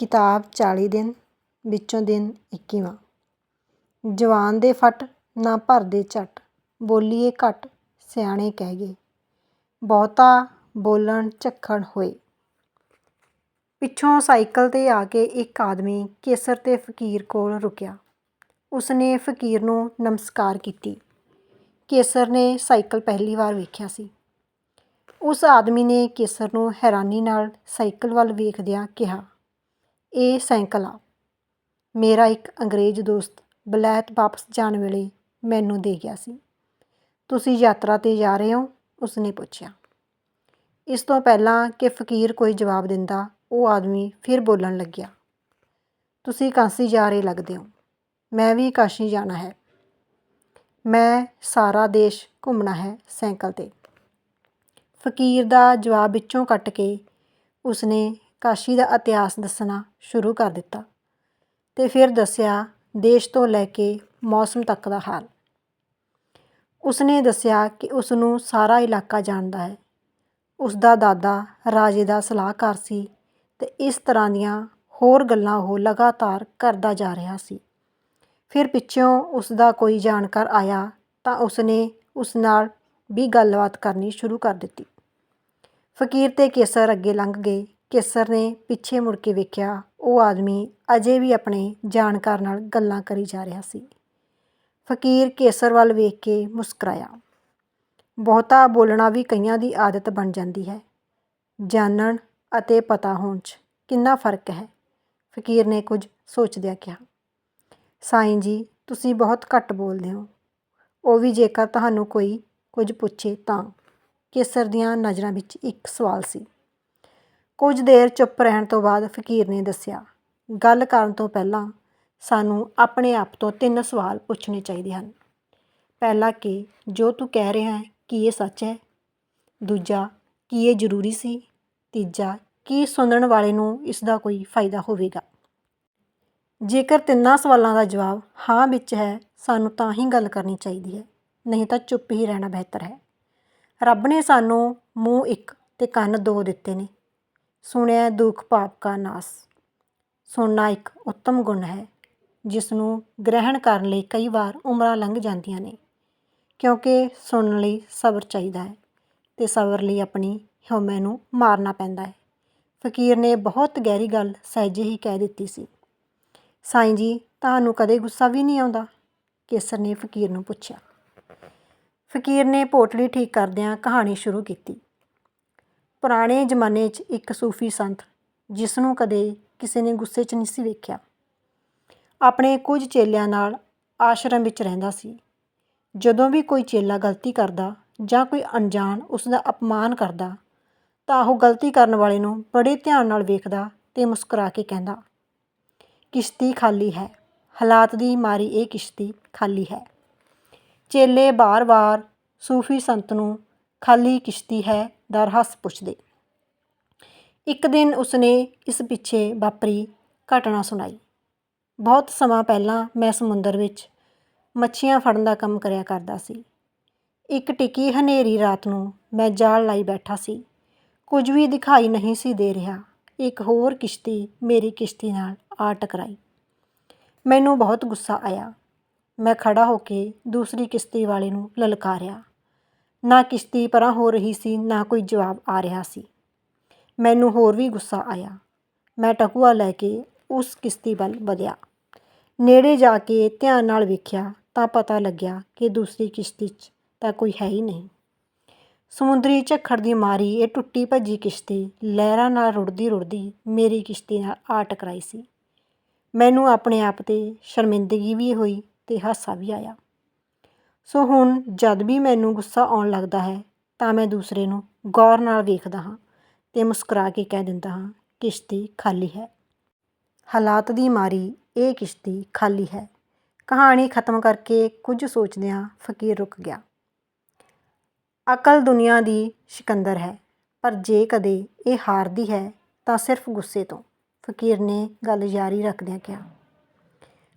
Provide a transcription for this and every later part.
ਕਿਤਾਬ 40 ਦਿਨ, ਵਿੱਚੋਂ ਦਿਨ 21ਵਾਂ ਜਵਾਨ ਦੇ ਫੱਟ, ਨਾ ਭਰਦੇ ਝੱਟ, ਬੋਲੀਏ ਘੱਟ, ਸਿਆਣੇ ਕਹਿ ਗਏ। ਬਹੁਤਾ ਬੋਲਣ ਝੱਖੜ ਹੋਏ। ਪਿੱਛੋਂ ਸਾਈਕਲ 'ਤੇ ਆ ਕੇ ਇੱਕ ਆਦਮੀ ਕੇਸਰ ਤੇ ਫਕੀਰ ਕੋਲ ਰੁਕਿਆ। ਉਸਨੇ ਫਕੀਰ ਨੂੰ ਨਮਸਕਾਰ ਕੀਤੀ। ਕੇਸਰ ਨੇ ਸਾਈਕਲ ਪਹਿਲੀ ਵਾਰ ਵੇਖਿਆ ਸੀ। ਉਸ ਆਦਮੀ ਨੇ ਕੇਸਰ ਨੂੰ ਹੈਰਾਨੀ ਨਾਲ ਸਾਈਕਲ ਵੱਲ ਵੇਖਦਿਆਂ ਕਿਹਾ ਇਹ ਸਾਈਕਲ ਆ। ਮੇਰਾ ਇੱਕ ਅੰਗਰੇਜ਼ ਦੋਸਤ ਬਲੈਤ ਵਾਪਸ ਜਾਣ ਵੇਲੇ ਮੈਨੂੰ ਦੇ ਗਿਆ ਸੀ। ਤੁਸੀਂ ਯਾਤਰਾ 'ਤੇ ਜਾ ਰਹੇ ਹੋ? ਉਸਨੇ ਪੁੱਛਿਆ। ਇਸ ਤੋਂ ਪਹਿਲਾਂ ਕਿ ਫਕੀਰ ਕੋਈ ਜਵਾਬ ਦਿੰਦਾ, ਉਹ ਆਦਮੀ ਫਿਰ ਬੋਲਣ ਲੱਗਿਆ। ਤੁਸੀਂ ਕਾਂਸੀ ਜਾ ਰਹੇ ਲੱਗਦੇ ਹੋ। ਮੈਂ ਵੀ ਕਾਸ਼ੀ ਜਾਣਾ ਹੈ। ਮੈਂ ਸਾਰਾ ਦੇਸ਼ ਘੁੰਮਣਾ ਹੈ ਸਾਈਕਲ 'ਤੇ। ਫਕੀਰ ਦਾ ਜਵਾਬ ਵਿੱਚੋਂ ਕੱਟ ਕੇ ਉਸਨੇ ਕਾਸ਼ੀ ਦਾ ਇਤਿਹਾਸ ਦੱਸਣਾ ਸ਼ੁਰੂ ਕਰ ਦਿੱਤਾ ਤੇ ਫਿਰ ਦੱਸਿਆ ਦੇਸ਼ ਤੋਂ ਲੈ ਕੇ ਮੌਸਮ ਤੱਕ ਦਾ ਹਾਲ। ਉਸਨੇ ਦੱਸਿਆ ਕਿ ਉਸ ਨੂੰ ਸਾਰਾ ਇਲਾਕਾ ਜਾਣਦਾ ਹੈ। ਉਸ ਦਾ ਦਾਦਾ ਰਾਜੇ ਦਾ ਸਲਾਹਕਾਰ ਸੀ ਤੇ ਇਸ ਤਰ੍ਹਾਂ ਦੀਆਂ ਹੋਰ ਗੱਲਾਂ ਉਹ ਲਗਾਤਾਰ ਕਰਦਾ ਜਾ ਰਿਹਾ ਸੀ। ਫਿਰ ਪਿੱਛੋਂ ਉਸ ਦਾ ਕੋਈ ਜਾਣਕਾਰ ਆਇਆ ਤਾਂ ਉਸਨੇ ਉਸ ਨਾਲ ਵੀ ਗੱਲਬਾਤ ਕਰਨੀ ਸ਼ੁਰੂ ਕਰ ਦਿੱਤੀ। ਫਕੀਰ ਤੇ ਕੇਸਰ ਅੱਗੇ ਲੰਘ ਗਏ ਕੇਸਰ ਨੇ ਪਿੱਛੇ ਮੁੜ ਕੇ ਵੇਖਿਆ, ਉਹ ਆਦਮੀ ਅਜੇ ਵੀ ਆਪਣੇ ਜਾਣਕਾਰ ਨਾਲ ਗੱਲਾਂ ਕਰੀ ਜਾ ਰਿਹਾ ਸੀ। ਫਕੀਰ ਕੇਸਰ ਵੱਲ ਵੇਖ ਕੇ ਮੁਸਕਰਾਇਆ। ਬਹੁਤਾ ਬੋਲਣਾ ਵੀ ਕਈਆਂ ਦੀ ਆਦਤ ਬਣ ਜਾਂਦੀ ਹੈ। ਜਾਣਨ ਅਤੇ ਪਤਾ ਹੋਣ 'ਚ ਕਿੰਨਾ ਫ਼ਰਕ ਹੈ? ਫਕੀਰ ਨੇ ਕੁਝ ਸੋਚਦਿਆਂ ਕਿਹਾ, ਸਾਈਂ ਜੀ, ਤੁਸੀਂ ਬਹੁਤ ਘੱਟ ਬੋਲਦੇ ਹੋ। ਉਹ ਵੀ ਜੇਕਰ ਤੁਹਾਨੂੰ ਕੋਈ ਕੁਝ ਪੁੱਛੇ ਤਾਂ। ਕੇਸਰ ਦੀਆਂ ਨਜ਼ਰਾਂ ਵਿੱਚ ਇੱਕ ਸਵਾਲ ਸੀ। ਕੁਝ ਦੇਰ ਚੁੱਪ ਰਹਿਣ ਤੋਂ ਬਾਅਦ ਫਕੀਰ ਨੇ ਦੱਸਿਆ, ਗੱਲ ਕਰਨ ਤੋਂ ਪਹਿਲਾਂ ਸਾਨੂੰ ਆਪਣੇ ਆਪ ਤੋਂ ਤਿੰਨ ਸਵਾਲ ਪੁੱਛਣੇ ਚਾਹੀਦੇ ਹਨ। ਪਹਿਲਾ ਕਿ ਜੋ ਤੂੰ ਕਹਿ ਰਿਹਾ ਹੈ ਕੀ ਇਹ ਸੱਚ ਹੈ? ਦੂਜਾ, ਕੀ ਇਹ ਜ਼ਰੂਰੀ ਸੀ? ਤੀਜਾ, ਕੀ ਸੁਣਨ ਵਾਲੇ ਨੂੰ ਇਸ ਦਾ ਕੋਈ ਫਾਇਦਾ ਹੋਵੇਗਾ? ਜੇਕਰ ਤਿੰਨਾਂ ਸਵਾਲਾਂ ਦਾ ਜਵਾਬ ਹਾਂ ਵਿੱਚ ਹੈ, ਸਾਨੂੰ ਤਾਂ ਹੀ ਗੱਲ ਕਰਨੀ ਚਾਹੀਦੀ ਹੈ, ਨਹੀਂ ਤਾਂ ਚੁੱਪ ਹੀ ਰਹਿਣਾ ਬਿਹਤਰ ਹੈ। ਰੱਬ ਨੇ ਸਾਨੂੰ ਮੂੰਹ ਇੱਕ ਤੇ ਕੰਨ ਦੋ ਦਿੱਤੇ ਨੇ। ਸੁਣਿਆ ਦੁੱਖ ਪਾਪ ਕਾ ਨਾਸ। ਸੁਣਨਾ ਇੱਕ ਉੱਤਮ ਗੁਣ ਹੈ ਜਿਸ ਨੂੰ ਗ੍ਰਹਿਣ ਕਰਨ ਲਈ ਕਈ ਵਾਰ ਉਮਰਾਂ ਲੰਘ ਜਾਂਦੀਆਂ ਨੇ, ਕਿਉਂਕਿ ਸੁਣਨ ਲਈ ਸਬਰ ਚਾਹੀਦਾ ਹੈ ਤੇ ਸਬਰ ਲਈ ਆਪਣੀ ਹਉਮੈ ਨੂੰ ਮਾਰਨਾ ਪੈਂਦਾ ਹੈ। ਫਕੀਰ ਨੇ ਬਹੁਤ ਗਹਿਰੀ ਗੱਲ ਸਹਿਜੇ ਹੀ ਕਹਿ ਦਿੱਤੀ ਸੀ। ਸਾਈਂ ਜੀ, ਤੁਹਾਨੂੰ ਕਦੇ ਗੁੱਸਾ ਵੀ ਨਹੀਂ ਆਉਂਦਾ? ਕੇਸਰ ਨੇ ਫਕੀਰ ਨੂੰ ਪੁੱਛਿਆ। ਫਕੀਰ ਨੇ ਪੋਟਲੀ ਠੀਕ ਕਰਦਿਆਂ ਕਹਾਣੀ ਸ਼ੁਰੂ ਕੀਤੀ। ਪੁਰਾਣੇ ਜ਼ਮਾਨੇ 'ਚ ਇੱਕ ਸੂਫੀ ਸੰਤ ਜਿਸ ਨੂੰ ਕਦੇ ਕਿਸੇ ਨੇ ਗੁੱਸੇ 'ਚ ਨਹੀਂ ਸੀ ਵੇਖਿਆ। ਆਪਣੇ ਕੁਝ ਚੇਲਿਆਂ ਨਾਲ ਆਸ਼ਰਮ ਵਿੱਚ ਰਹਿੰਦਾ ਸੀ। ਜਦੋਂ ਵੀ ਕੋਈ ਚੇਲਾ ਗਲਤੀ ਕਰਦਾ ਜਾਂ ਕੋਈ ਅਣਜਾਣ ਉਸ ਦਾ ਅਪਮਾਨ ਕਰਦਾ, ਤਾਂ ਉਹ ਗਲਤੀ ਕਰਨ ਵਾਲੇ ਨੂੰ ਬੜੇ ਧਿਆਨ ਨਾਲ ਵੇਖਦਾ ਤੇ ਮੁਸਕਰਾ ਕੇ ਕਹਿੰਦਾ, ਕਿਸ਼ਤੀ ਖਾਲੀ ਹੈ। ਹਾਲਾਤ ਦੀ ਮਾਰੀ ਇਹ ਕਿਸ਼ਤੀ ਖਾਲੀ ਹੈ। ਚੇਲੇ ਬਾਰ-ਬਾਰ ਸੂਫੀ ਸੰਤ ਨੂੰ, ਖਾਲੀ ਕਿਸ਼ਤੀ ਹੈ ਦਾ ਰਹੱਸ ਪੁੱਛਦੇ। ਇੱਕ ਦਿਨ ਉਸਨੇ ਇਸ ਪਿੱਛੇ ਵਾਪਰੀ ਘਟਨਾ ਸੁਣਾਈ। ਬਹੁਤ ਸਮਾਂ ਪਹਿਲਾਂ ਮੈਂ ਸਮੁੰਦਰ ਵਿੱਚ ਮੱਛੀਆਂ ਫੜਨ ਦਾ ਕੰਮ ਕਰਿਆ ਕਰਦਾ ਸੀ। ਇੱਕ ਟਿੱਕੀ ਹਨੇਰੀ ਰਾਤ ਨੂੰ ਮੈਂ ਜਾਲ ਲਾਈ ਬੈਠਾ ਸੀ। ਕੁਝ ਵੀ ਦਿਖਾਈ ਨਹੀਂ ਸੀ ਦੇ ਰਿਹਾ। ਇੱਕ ਹੋਰ ਕਿਸ਼ਤੀ ਮੇਰੀ ਕਿਸ਼ਤੀ ਨਾਲ ਆ ਟਕਰਾਈ। ਮੈਨੂੰ ਬਹੁਤ ਗੁੱਸਾ ਆਇਆ। ਮੈਂ ਖੜਾ ਹੋ ਕੇ ਦੂਸਰੀ ਕਿਸ਼ਤੀ ਵਾਲੇ ਨੂੰ ਲਲਕਾਰਿਆ। ਨਾ ਕਿਸ਼ਤੀ ਪਰਾਂ ਹੋ ਰਹੀ ਸੀ, ਨਾ ਕੋਈ ਜਵਾਬ ਆ ਰਿਹਾ ਸੀ। ਮੈਨੂੰ ਹੋਰ ਵੀ ਗੁੱਸਾ ਆਇਆ। ਮੈਂ ਟਕੂਆ ਲੈ ਕੇ ਉਸ ਕਿਸ਼ਤੀ ਵੱਲ ਵਧਿਆ। ਨੇੜੇ ਜਾ ਕੇ ਧਿਆਨ ਨਾਲ ਵੇਖਿਆ ਤਾਂ ਪਤਾ ਲੱਗਿਆ ਕਿ ਦੂਸਰੀ ਕਿਸ਼ਤੀ 'ਚ ਤਾਂ ਕੋਈ ਹੈ ਹੀ ਨਹੀਂ। ਸਮੁੰਦਰੀ ਝੱਖੜ ਦੀ ਮਾਰੀ ਇਹ ਟੁੱਟੀ ਭੱਜੀ ਕਿਸ਼ਤੀ ਲਹਿਰਾਂ ਨਾਲ ਰੁੜਦੀ ਰੁੜਦੀ ਮੇਰੀ ਕਿਸ਼ਤੀ ਨਾਲ ਆ ਟਕਰਾਈ ਸੀ। ਮੈਨੂੰ ਆਪਣੇ ਆਪ ਤੇ ਸ਼ਰਮਿੰਦਗੀ ਵੀ ਹੋਈ ਤੇ ਹਾਸਾ ਵੀ ਆਇਆ। ਸੋ ਹੁਣ ਜਦ ਵੀ ਮੈਨੂੰ ਗੁੱਸਾ ਆਉਣ ਲੱਗਦਾ ਹੈ, ਤਾਂ ਮੈਂ ਦੂਸਰੇ ਨੂੰ ਗੌਰ ਨਾਲ ਵੇਖਦਾ ਹਾਂ ਅਤੇ ਮੁਸਕਰਾ ਕੇ ਕਹਿ ਦਿੰਦਾ ਹਾਂ, ਕਿਸ਼ਤੀ ਖਾਲੀ ਹੈ। ਹਾਲਾਤ ਦੀ ਮਾਰੀ ਇਹ ਕਿਸ਼ਤੀ ਖਾਲੀ ਹੈ। ਕਹਾਣੀ ਖਤਮ ਕਰਕੇ ਕੁਝ ਸੋਚਦਿਆਂ ਫਕੀਰ ਰੁਕ ਗਿਆ। ਅਕਲ ਦੁਨੀਆ ਦੀ ਸਿਕੰਦਰ ਹੈ, ਪਰ ਜੇ ਕਦੇ ਇਹ ਹਾਰਦੀ ਹੈ, ਤਾਂ ਸਿਰਫ ਗੁੱਸੇ ਤੋਂ, ਫਕੀਰ ਨੇ ਗੱਲ ਜਾਰੀ ਰੱਖਦਿਆਂ ਕਿਹਾ।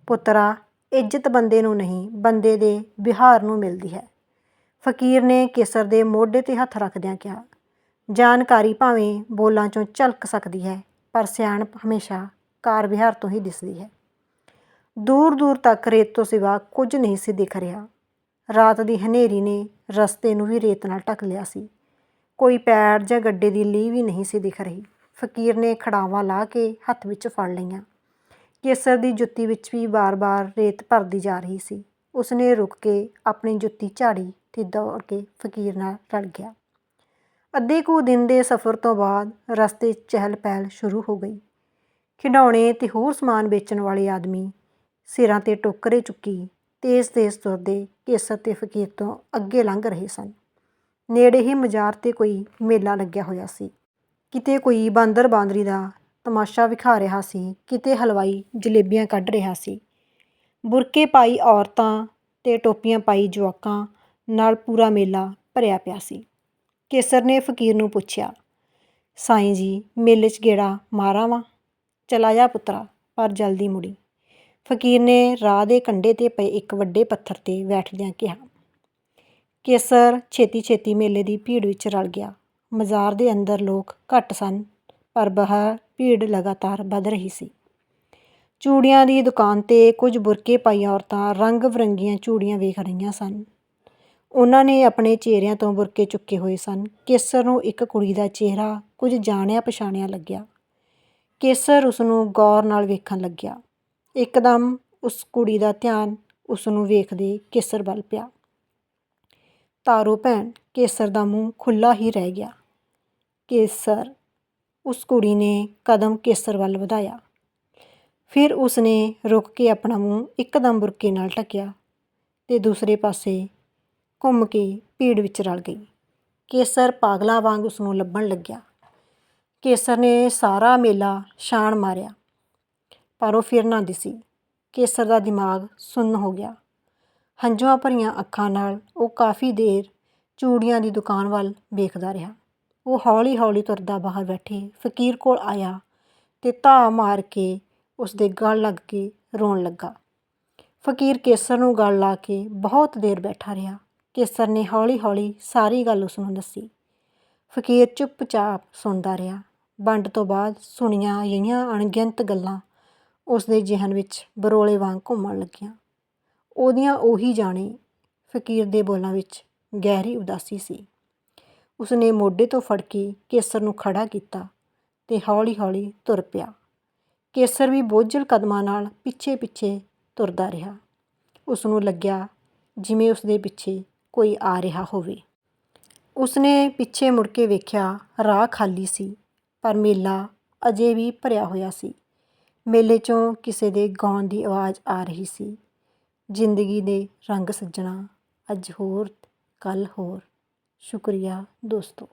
ਪੁੱਤਰਾ ਇੱਜ਼ਤ ਬੰਦੇ ਨੂੰ ਨਹੀਂ, ਬੰਦੇ ਦੇ ਵਿਹਾਰ ਨੂੰ ਮਿਲਦੀ ਹੈ। ਫਕੀਰ ਨੇ ਕੇਸਰ ਦੇ ਮੋਢੇ ਤੇ ਹੱਥ ਰੱਖਦਿਆਂ ਕਿਹਾ, ਜਾਣਕਾਰੀ ਭਾਵੇਂ ਬੋਲਾਂ ਚੋਂ ਝਲਕ ਸਕਦੀ ਹੈ, ਪਰ ਸਿਆਣਪ ਹਮੇਸ਼ਾ ਕਾਰ ਵਿਹਾਰ ਤੋਂ ਹੀ ਦਿਸਦੀ ਹੈ। ਦੂਰ ਦੂਰ ਤੱਕ ਰੇਤ ਤੋਂ ਸਿਵਾ ਕੁਝ ਨਹੀਂ ਸੀ ਦਿਖ ਰਿਹਾ। ਰਾਤ ਦੀ ਹਨੇਰੀ ਨੇ ਰਸਤੇ ਨੂੰ ਵੀ ਰੇਤ ਨਾਲ ਢੱਕ ਲਿਆ ਸੀ। ਕੋਈ ਪੈਰ ਜਾਂ ਗੱਡੇ ਦੀ ਲੀਹ ਵੀ ਨਹੀਂ ਸੀ ਦਿਖ ਰਹੀ। ਫਕੀਰ ਨੇ ਖੜਾਵਾਂ ਲਾ ਕੇ ਹੱਥ ਵਿੱਚ ਫੜ ਲਈਆਂ। ਕੇਸਰ ਦੀ ਜੁੱਤੀ ਵਿੱਚ ਵੀ ਵਾਰ ਵਾਰ ਰੇਤ ਭਰਦੀ ਜਾ ਰਹੀ ਸੀ। ਉਸਨੇ ਰੁਕ ਕੇ ਆਪਣੀ ਜੁੱਤੀ ਝਾੜੀ ਤੇ ਦੌੜ ਕੇ ਫਕੀਰ ਨਾਲ ਰਲ ਗਿਆ। ਅੱਧੇ ਕੁ ਦਿਨ ਦੇ ਸਫ਼ਰ ਤੋਂ ਬਾਅਦ ਰਸਤੇ 'ਚ ਚਹਿਲ ਪਹਿਲ ਸ਼ੁਰੂ ਹੋ ਗਈ। ਖਿਡੌਣੇ ਤੇ ਹੋਰ ਸਮਾਨ ਵੇਚਣ ਵਾਲੇ ਆਦਮੀ ਸਿਰਾਂ ਤੇ ਟੋਕਰੇ ਚੁੱਕੀ ਤੇਜ਼-ਤੇਜ਼ ਤੁਰਦੇ ਕੇਸਰ ਤੇ ਫਕੀਰ ਤੋਂ ਅੱਗੇ ਲੰਘ ਰਹੇ ਸਨ। ਨੇੜੇ ਹੀ ਮਜ਼ਾਰ ਤੇ ਕੋਈ ਮੇਲਾ ਲੱਗਿਆ ਹੋਇਆ ਸੀ। ਕਿਤੇ ਕੋਈ ਬਾਂਦਰ ਬਾਂਦਰੀ ਦਾ ਤਮਾਸ਼ਾ ਵਿਖਾ ਰਿਹਾ ਸੀ, ਕਿਤੇ ਹਲਵਾਈ ਜਲੇਬੀਆਂ ਕੱਢ ਰਿਹਾ ਸੀ। ਬੁਰਕੇ ਪਾਈ ਔਰਤਾਂ ਤੇ ਟੋਪੀਆਂ ਪਾਈ ਜਵਾਕਾਂ ਨਾਲ ਪੂਰਾ ਮੇਲਾ ਭਰਿਆ ਪਿਆ ਸੀ। ਕੇਸਰ ਨੇ ਫਕੀਰ ਨੂੰ ਪੁੱਛਿਆ, ਸਾਈਂ ਜੀ, ਮੇਲੇ 'ਚ ਗੇੜਾ ਮਾਰਾਵਾਂ ਚਲਾ ਜਾ ਪੁੱਤਰਾ, ਪਰ ਜਲਦੀ ਮੁੜੀ। ਫਕੀਰ ਨੇ ਰਾਹ ਦੇ ਕੰਢੇ ਤੇ ਪਏ ਇੱਕ ਵੱਡੇ ਪੱਥਰ ਤੇ ਬੈਠਦਿਆਂ ਕਿਹਾ, ਕੇਸਰ ਛੇਤੀ ਛੇਤੀ ਮੇਲੇ ਦੀ ਭੀੜ ਵਿੱਚ ਰਲ ਗਿਆ। ਮਜ਼ਾਰ ਦੇ ਅੰਦਰ ਲੋਕ ਘੱਟ ਸਨ, ਪਰ ਬਾਹਰ ਭੀੜ ਲਗਾਤਾਰ ਵੱਧ ਰਹੀ ਸੀ। ਚੂੜੀਆਂ ਦੀ ਦੁਕਾਨ ਤੇ ਕੁਝ ਬੁਰਕੇ ਪਾਈਆਂ ਔਰਤਾਂ ਰੰਗ ਬਰੰਗੀਆਂ ਚੂੜੀਆਂ ਵੇਖ ਰਹੀਆਂ ਸਨ। ਉਹਨਾਂ ਨੇ ਆਪਣੇ ਚਿਹਰਿਆਂ ਤੋਂ ਬੁਰਕੇ ਚੁੱਕੇ ਹੋਏ ਸਨ। ਕੇਸਰ ਨੂੰ ਇੱਕ ਕੁੜੀ ਦਾ ਚਿਹਰਾ ਕੁਝ ਜਾਣਿਆ ਪਛਾਣਿਆ ਲੱਗਿਆ। ਕੇਸਰ ਉਸ ਨੂੰ ਗੌਰ ਨਾਲ ਵੇਖਣ ਲੱਗਿਆ। ਇੱਕਦਮ ਉਸ ਕੁੜੀ ਦਾ ਧਿਆਨ ਉਸ ਨੂੰ ਵੇਖਦੇ ਕੇਸਰ ਵੱਲ ਪਿਆ। ਤਾਰੋ ਭੈਣ, ਕੇਸਰ ਦਾ ਮੂੰਹ ਖੁੱਲਾ ਹੀ ਰਹਿ ਗਿਆ। ਕੇਸਰ ਉਸ ਕੁੜੀ ਨੇ ਕਦਮ ਕੇਸਰ ਵੱਲ ਵਧਾਇਆ। ਫਿਰ ਉਸ ਨੇ ਰੁਕ ਕੇ ਆਪਣਾ ਮੂੰਹ ਇੱਕਦਮ ਬੁਰਕੇ ਨਾਲ ਢੱਕਿਆ ਤੇ ਦੂਸਰੇ ਪਾਸੇ ਘੁੰਮ ਕੇ ਭੀੜ ਵਿੱਚ ਰਲ ਗਈ। ਕੇਸਰ ਪਾਗਲਾਂ ਵਾਂਗ ਉਸ ਨੂੰ ਲੱਭਣ ਲੱਗਿਆ। ਕੇਸਰ ਨੇ ਸਾਰਾ ਮੇਲਾ ਛਾਣ ਮਾਰਿਆ, ਪਰ ਉਹ ਫਿਰ ਨਾ ਦਿਸੀ। ਕੇਸਰ ਦਾ ਦਿਮਾਗ ਸੁੰਨ ਹੋ ਗਿਆ। ਹੰਝੂਆਂ ਭਰੀਆਂ ਅੱਖਾਂ ਨਾਲ ਉਹ ਕਾਫੀ ਦੇਰ ਚੂੜੀਆਂ ਦੀ ਦੁਕਾਨ ਵੱਲ ਵੇਖਦਾ ਰਿਹਾ। ਉਹ ਹੌਲੀ-ਹੌਲੀ ਤੁਰਦਾ ਬਾਹਰ ਬੈਠੇ, ਫਕੀਰ ਕੋਲ ਆਇਆ ਅਤੇ ਧਾ ਮਾਰ ਕੇ ਉਸ ਦੇ ਗਲ ਲੱਗ ਕੇ ਰੋਣ ਲੱਗਾ। ਫਕੀਰ ਕੇਸਰ ਨੂੰ ਗਲ ਲਾ ਕੇ ਬਹੁਤ ਦੇਰ ਬੈਠਾ ਰਿਹਾ। ਕੇਸਰ ਨੇ ਹੌਲੀ-ਹੌਲੀ ਸਾਰੀ ਗੱਲ ਉਸ ਨੂੰ ਦੱਸੀ। ਫਕੀਰ ਚੁੱਪਚਾਪ ਸੁਣਦਾ ਰਿਹਾ। ਵੰਡ ਤੋਂ ਬਾਅਦ ਸੁਣੀਆਂ ਗਈਆਂ ਅਣਗਿਣਤ ਗੱਲਾਂ ਉਸ ਦੇ ਜ਼ਿਹਨ ਵਿੱਚ ਬਰੋਲੇ ਵਾਂਗ ਘੁੰਮਣ ਲੱਗੀਆਂ। ਉਹਦੀਆਂ ਉਹੀ ਜਾਣੇ ਫਕੀਰ ਦੇ ਬੋਲਾਂ ਵਿੱਚ ਗਹਿਰੀ ਉਦਾਸੀ ਸੀ। ਉਸਨੇ ਮੋਢੇ ਤੋਂ ਫੜ ਕੇ ਕੇਸਰ ਨੂੰ ਖੜਾ ਕੀਤਾ ਤੇ ਹੌਲੀ-ਹੌਲੀ ਤੁਰ ਪਿਆ। ਕੇਸਰ ਵੀ ਬੋਝਲ ਕਦਮਾਂ ਨਾਲ ਪਿੱਛੇ-ਪਿੱਛੇ ਤੁਰਦਾ ਰਿਹਾ। ਉਸਨੂੰ ਲੱਗਿਆ ਜਿਵੇਂ ਉਸਦੇ ਪਿੱਛੇ ਕੋਈ ਆ ਰਿਹਾ ਹੋਵੇ। ਉਸਨੇ ਪਿੱਛੇ ਮੁੜ ਕੇ ਵੇਖਿਆ ਰਾਹ ਖਾਲੀ ਸੀ, ਪਰ ਮੇਲਾ ਅਜੇ ਵੀ ਭਰਿਆ ਹੋਇਆ ਸੀ। ਮੇਲੇ 'ਚੋਂ ਕਿਸੇ ਦੇ ਗਾਉਣ ਦੀ ਆਵਾਜ਼ ਆ ਰਹੀ ਸੀ। ਜ਼ਿੰਦਗੀ ਦੇ ਰੰਗ ਸੱਜਣਾ, ਅੱਜ ਹੋਰ, ਕੱਲ੍ਹ ਹੋਰ। ਸ਼ੁਕਰੀਆ ਦੋਸਤੋ।